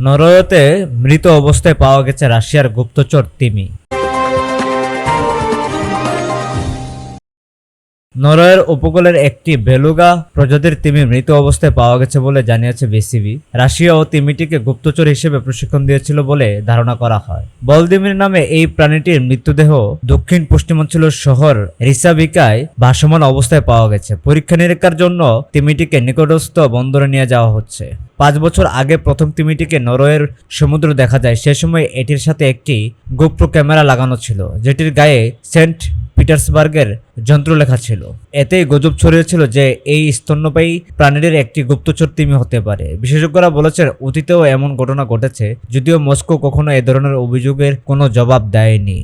নরওয়েতে মৃত অবস্থায় পাওয়া গেছে রাশিয়ার গুপ্তচর তিমি। নরওয়ের উপকূলের একটি বেলুগা প্রজাতির তিমি মৃত অবস্থায় পাওয়া গেছে বলে জানিয়েছে বিসিবি। রাশিয়া ও তিমিটিকে গুপ্তচর হিসেবে প্রশিক্ষণ দিয়েছিল বলে ধারণা করা হয়। বলদিমির নামে এই প্রাণীটির মৃতদেহ দক্ষিণ পশ্চিমাঞ্চলের শহর রিসাবিকায় ভাসমান অবস্থায় পাওয়া গেছে। পরীক্ষা নিরীক্ষার জন্য তিমিটিকে নিকটস্থ বন্দরে নিয়ে যাওয়া হচ্ছে। পাঁচ বছর আগে প্রথম তিমিটিকে নরওয়ের সমুদ্র দেখা যায়। সে সময় এটির সাথে একটি গোপ্রো ক্যামেরা লাগানো ছিল, যেটির গায়ে সেন্ট পিটার্সবার্গের যন্ত্র লেখা ছিল। এতেই গজব ছড়িয়েছিল যে এই স্তন্যপায়ী প্রাণীদের একটি গুপ্তচর তিমি হতে পারে। বিশেষজ্ঞরা বলেছেন, অতীতেও এমন ঘটনা ঘটেছে, যদিও মস্কো কখনো এ ধরনের অভিযোগের কোনো জবাব দেয়নি।